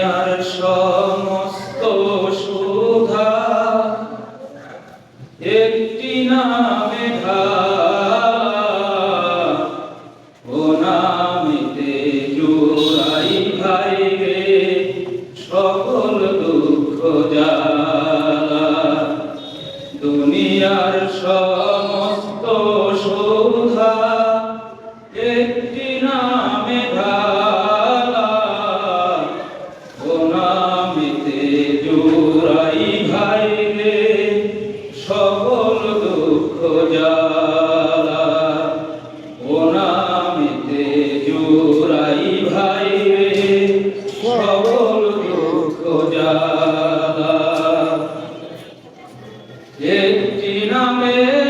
দুনিয়ার সমস্ত সুধা একটি নামে ও ভাই রে সকল দুঃখ দুনিয়ার সমস্ত সুধা একটি নামে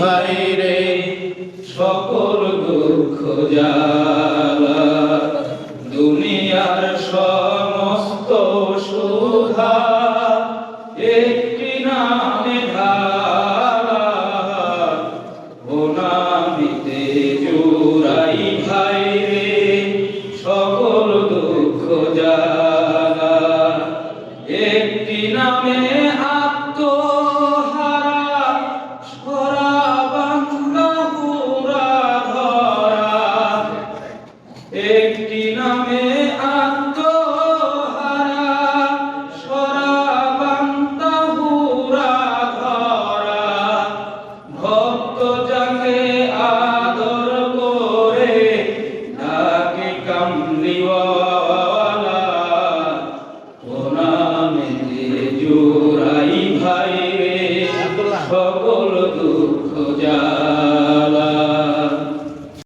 ভাই রে সকল দুঃখ যা একটি নামে আত্মা